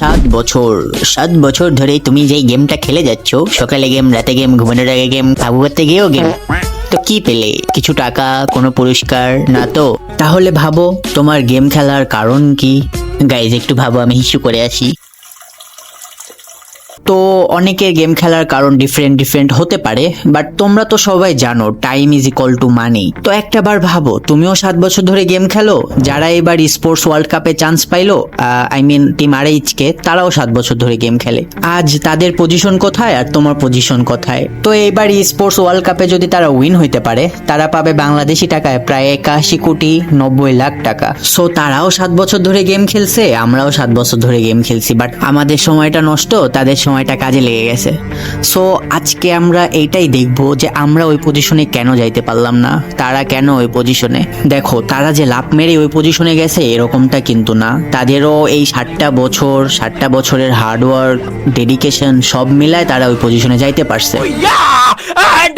সাত বছর। সাত বছর ধরে তুমি যেই গেমটা খেলে যাচ্ছ, সকালে গেম, রাতে গেম, ঘুমানোর আগে গেম কাবু করতে গিয়েও গেম, তো কি পেলে? কিছু টাকা, কোনো পুরস্কার? না তো? তাহলে ভাবো, তোমার গেম খেলার কারণ কি? গাইজ একটু ভাবো, আমি হিসু করে আসি। তো অনেকের গেম খেলার কারণ ডিফারেন্ট ডিফারেন্ট হতে পারে বাট তোমরা তো সবাই জানো time is equal to money তো একটা বার ভাবো, তুমিও সাত বছর ধরে গেম খেলো? যারা এবার স্পোর্টস ওয়ার্ল্ড কাপে চান্স পাইলো আই মিন টিম আর কে তারাও সাত বছর ধরে গেম খেলে। আজ তাদের পজিশন কোথায় আর তোমার পজিশন কোথায়? তো এবার স্পোর্টস ওয়ার্ল্ড কাপে যদি তারা উইন হইতে পারে, তারা পাবে বাংলাদেশি টাকায় প্রায় একাশি কোটি নব্বই লাখ টাকা। সো তারাও সাত বছর ধরে গেম খেলছে, আমরাও সাত বছর ধরে গেম খেলছি বাট আমাদের সময়টা নষ্ট, তাদের সময়টা কাজে লেগে গেছে। সো আজকে আমরা এইটাই দেখব যে আমরা ওই পজিশনে কেন যাইতে পারলাম না? তারা কেন ওই পজিশনে দেখো, তারা যে লাভ মেরে ওই পজিশনে গেছে, এরকমটা কিন্তু না। তাদেরও এই ষাটটা বছর, ষাটটা বছরের হার্ডওয়ার্ক ডেডিকেশন সব মিলায় তারা ওই পজিশনে যাইতে পারছে। Yeah! And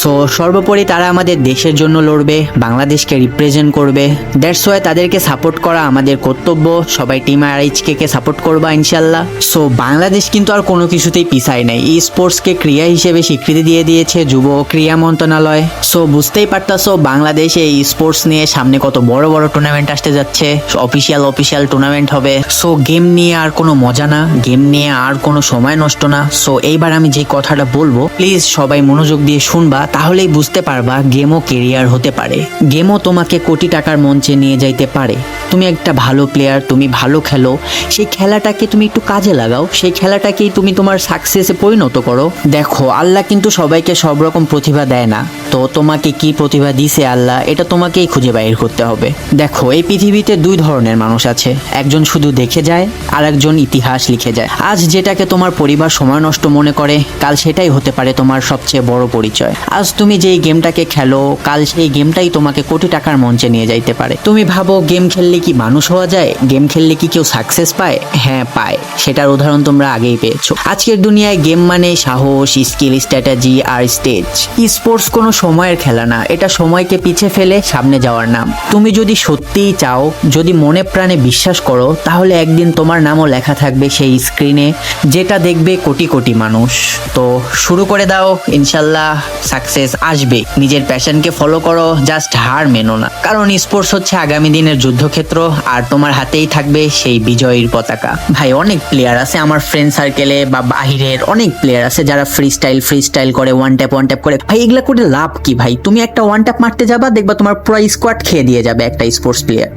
সো সর্বোপরি তারা আমাদের দেশের জন্য লড়বে, বাংলাদেশকে রিপ্রেজেন্ট করবে। দ্যাটস ওয়াই তাদেরকে সাপোর্ট করা আমাদের কর্তব্য। সবাই টিম আর কে সাপোর্ট করবা ইনশাল্লাহ সো বাংলাদেশ কিন্তু আর কোনো কিছুতেই পিছায় নাই। ই স্পোর্টসকে ক্রিয়া হিসেবে স্বীকৃতি দিয়ে দিয়েছে যুব ক্রিয়া মন্ত্রণালয়। সো বুঝতেই পারতাছো, বাংলাদেশে এই স্পোর্টস নিয়ে সামনে কত বড় বড় টুর্নামেন্ট আসতে যাচ্ছে। অফিসিয়াল অফিসিয়াল টুর্নামেন্ট হবে। সো গেম নিয়ে আর কোনো মজা না। গেম নিয়ে আর কোনো সময় নষ্ট না। সো এইবার আমি যে কথাটা বলব প্লিজ সবাই মনোযোগ দিয়ে শুনবা। তাহলেই বুঝতে পারবা গেমও কেরিয়ার হতে পারে। গেমও তোমাকে কোটি টাকার মঞ্চে নিয়ে যাইতে পারে। তুমি একটা ভালো প্লেয়ার তুমি ভালো খেলো। সেই খেলাটাকে তুমি একটু কাজে লাগাও। সেই খেলাটাকেই তুমি তোমার সাকসেসে পরিণত করো। দেখো, আল্লাহ কিন্তু সবাইকে সব রকম প্রতিভা দেয় না। তো তোমাকে কি প্রতিভা দিছে আল্লাহ, এটা তোমাকেই খুঁজে বাইর করতে হবে। দেখো, এই পৃথিবীতে দুই ধরনের মানুষ আছে। একজন শুধু দেখে যায় আর একজন ইতিহাস লিখে যায়। আজ যেটাকে তোমার পরিবার সময় নষ্ট মনে করে, কাল সেটাই হতে পারে তোমার সবচেয়ে বড় পরিচয়। আজ তুমি যেই গেমটাকে খেলো, কাল সেই গেমটাই তোমাকে কোটি টাকার মঞ্চে নিয়ে যাইতে পারে। তুমি ভাবো গেম খেললে কি মানুষ হওয়া যায়? গেম খেললে কি কেউ সাকসেস পায়? হ্যাঁ পায়। সেটার উদাহরণ তোমরা আগেই পেয়েছ। আজকের দুনিয়ায় গেম মানে সাহস স্কিল স্ট্র্যাটেজি আর স্টেজ স্পোর্টস কোনো সময়ের খেলা না। এটা সময়কে পিছে ফেলে সামনে যাওয়ার নাম। তুমি যদি সত্যিই চাও, যদি মনে প্রাণে বিশ্বাস করো, তাহলে একদিন তোমার নামও লেখা থাকবে সেই স্ক্রিনে যেটা দেখবে কোটি কোটি মানুষ। তো শুরু করে দাও, ইনশাল্লাহ। সাকসেস আসবে। নিজের প্যাশনকে ফলো করো জাস্ট হার মেনো না। কারণ স্পোর্টস হচ্ছে আগামী দিনের যুদ্ধক্ষেত্র, আর তোমার হাতেই থাকবে সেই বিজয়ীর পতাকা। ভাই, অনেক প্লেয়ার আছে আমার ফ্রেন্ড সার্কেলে বা বাহিরের অনেক প্লেয়ার আছে যারা ফ্রি স্টাইল ফ্রি স্টাইল করে ওয়ান ট্যাপ ওয়ান ট্যাপ করে। ভাই, এগুলা করে লাভ কি ভাই? তুমি একটা ওয়ান ট্যাপ মারতে যাবা, দেখবা তোমার পুরো স্কোয়াড খেয়ে দিয়ে যাবে একটা স্পোর্টস প্লেয়ার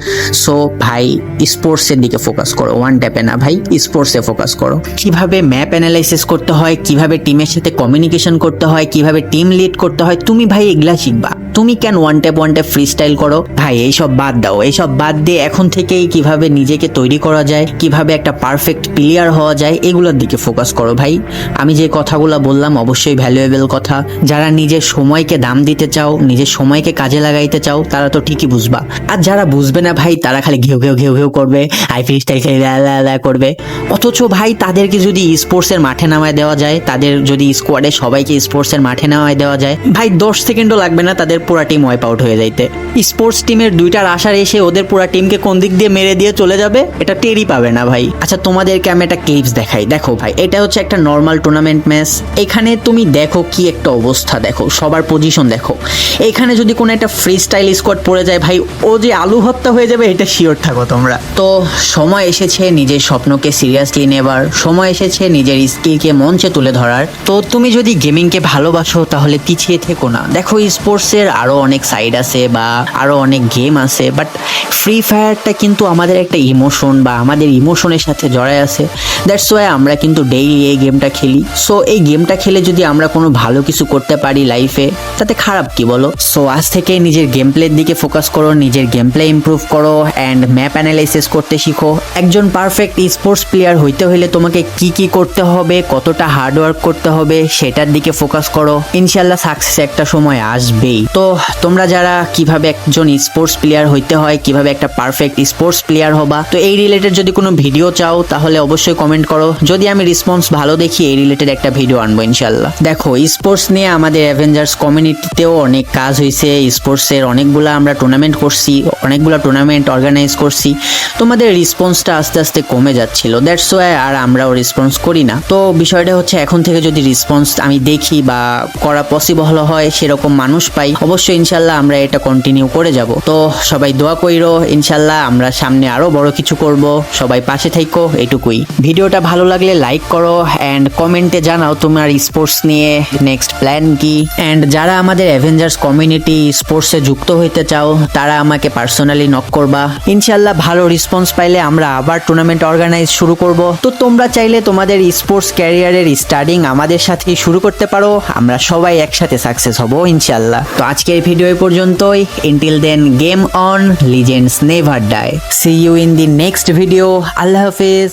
সো ভাই স্পোর্টসের দিকে ফোকাস করো ওয়ান ট্যাপে না ভাই স্পোর্টসে ফোকাস করো। কীভাবে ম্যাপ অ্যানালাইসিস করতে হয়, কীভাবে টিমের সাথে কমিউনিকেশন করতে হয়, কীভাবে টিম লিড করতে হয় তুমি ভাই এগুলা শিখবা। তুমি কেন one tap one tap free style করো? ভাই এইসব বাদ দাও। এইসব বাদ দিয়ে এখন থেকেই কীভাবে নিজেকে তৈরি করা যায়, কীভাবে একটা পারফেক্ট প্লেয়ার হওয়া যায়, এগুলোর দিকে ফোকাস করো ভাই। আমি যে কথাগুলো বললাম অবশ্যই ভ্যালুয়েবল কথা। যারা নিজের সময়কে দাম দিতে চাও, নিজের সময়কে কাজে লাগাইতে চাও, তারা তো ঠিকই বুঝবা। আর যারা বুঝবে না ভাই, তারা খালি ঘেউ ঘেউ ঘেউ ঘেউ করবে, আই ফ্রি স্টাইল খেলে করবে। অথচ ভাই, তাদেরকে যদি স্পোর্টসের মাঠে নামায় দেওয়া যায়, তাদের যদি স্কোয়াডে সবাইকে স্পোর্টসের মাঠে নামায় দেওয়া যায়, ভাই, দশ সেকেন্ডও লাগবে না তাদের পুরো টিম ওয়াইপ আউট হয়ে যাইতে। স্পোর্টস টিমের দুইটার আশার এসে ওদের পুরা টিমকে কোন দিক দিয়ে মেরে দিয়ে চলে যাবে, এটা টেরই পাবে না ভাই। আচ্ছা তোমাদেরকে আমি একটা ক্লিপস দেখাই। দেখো ভাই, এটা হচ্ছে একটা নর্মাল টুর্নামেন্ট ম্যাচ এখানে তুমি দেখো কি একটা অবস্থা দেখো, সবার পজিশন দেখো। এখানে যদি কোনো একটা ফ্রি স্টাইল স্কোয়াড পড়ে যায় ভাই, ও যে আলু হত্যা হয়ে যাবে, এটা শিওর থাকো তোমরা। তো সময় এসেছে নিজের স্বপ্নকে সিরিয়াসলি নেবার, সময় এসেছে নিজের স্কিলকে মঞ্চে তুলে ধরার। তো তুমি যদি গেমিংকে ভালোবাসো, তাহলে পিছিয়ে থেকো না। দেখো স্পোর্টসের আরও অনেক সাইড আছে বা আরও অনেক গেম আছে বাট ফ্রি ফায়ারটা কিন্তু আমাদের একটা ইমোশন বা আমাদের ইমোশনের সাথে জড়ায় আছে। দ্যাটস ওয়াই আমরা কিন্তু ডেইলি এই গেমটা খেলি। সো এই গেমটা খেলে যদি আমরা কোনো ভালো কিছু করতে পারি লাইফে তাতে খারাপ কি বলো? সো আজ থেকে নিজের গেম প্লের দিকে ফোকাস করো, নিজের গেম প্লে ইমপ্রুভ করো অ্যান্ড ম্যাপ অ্যানালাইসিস করতে শিখো। একজন পারফেক্ট স্পোর্টস প্লেয়ার হইতে হলে তোমাকে কি কি করতে হবে, কতটা হার্ডওয়ার্ক করতে হবে, সেটার দিকে ফোকাস করো। ইনশাল্লাহ সাকসেস একটা সময় আসবেই। তো তোমরা যারা কীভাবে একজন স্পোর্টস প্লেয়ার হইতে হয়, কীভাবে একটা পারফেক্ট স্পোর্টস প্লেয়ার হবা, তো এই রিলেটেড যদি কোনো ভিডিও চাও, তাহলে অবশ্যই কমেন্ট করো। যদি আমি রেসপন্স ভালো দেখি, এই রিলেটেড একটা ভিডিও আনব ইনশাল্লাহ দেখো স্পোর্টস নিয়ে আমাদের অ্যাভেঞ্জার্স কমিউনিটিতেও অনেক কাজ হয়েছে স্পোর্টসের অনেকগুলা আমরা টুর্নামেন্ট করছি, অনেকগুলো টুর্নামেন্ট অর্গানাইজ করছি। তোমাদের রেসপন্সটা আস্তে আস্তে কমে যাচ্ছিল। দ্যাটস ওয়াই আর আমরাও রেসপন্স করি না। তো বিষয়টা হচ্ছে, এখন থেকে যদি রেসপন্স আমি দেখি বা করা পসিবল হয়, সেরকম মানুষ পাই। অবশ্যই ইনশাল্লাহ আমরা এটা কন্টিনিউ করে যাব। তো সবাই দোয়া কইরো, ইনশাল্লাহ আমরা সামনে আরও বড় কিছু করব। সবাই পাশে থাইকো, এটুকুই। ভিডিওটা ভালো লাগলে লাইক করো অ্যান্ড কমেন্টে জানাও তোমার স্পোর্টস নিয়ে নেক্সট প্ল্যান কি। অ্যান্ড যারা আমাদের অ্যাভেঞ্জার্স কমিউনিটি স্পোর্টসে যুক্ত হইতে চাও, তারা আমাকে পার্সোনালি নক করবা। ইনশাল্লাহ ভালো রেসপন্স পাইলে আমরা আবার টুর্নামেন্ট অর্গানাইজ শুরু করব। তো তোমরা চাইলে তোমাদের স্পোর্টস ক্যারিয়ারের স্টার্টিং আমাদের সাথে শুরু করতে পারো। আমরা সবাই একসাথে সাকসেস হব, ইনশাল্লাহ। তো আজকের ভিডিও পর্যন্তই। Until then game on legends never die see you in the next video Allah Hafiz.